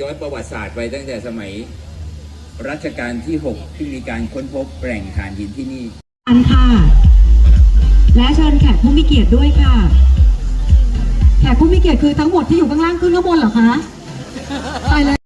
ย้อนประวัติศาสตร์ไปตั้งแต่สมัยรัชกาลที่ 6 ที่มีการค้นพบแหล่งถ่านหินที่นี่อันค่ะ และเชิญแขกผู้มีเกียรติด้วยค่ะ แขกผู้มีเกียรติคือทั้งหมดที่อยู่ข้างล่างขึ้นข้างบนเหรอคะ ไปเลย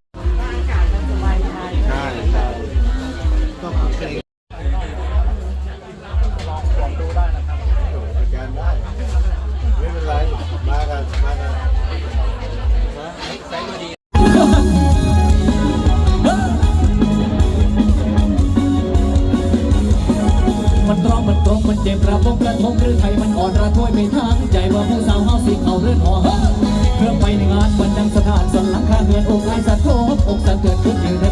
เจ็บระบงกระทงหรือไทยมันอ่อนระทวยไม่ทางใจว่าผู้สาวเฮาสิเขาเรื่องหอเครื่องไปในงานบันดังสถานสนหลังคาเหือนอกไร้สะโทกอกสะเกิดขึ้นอยู่ใน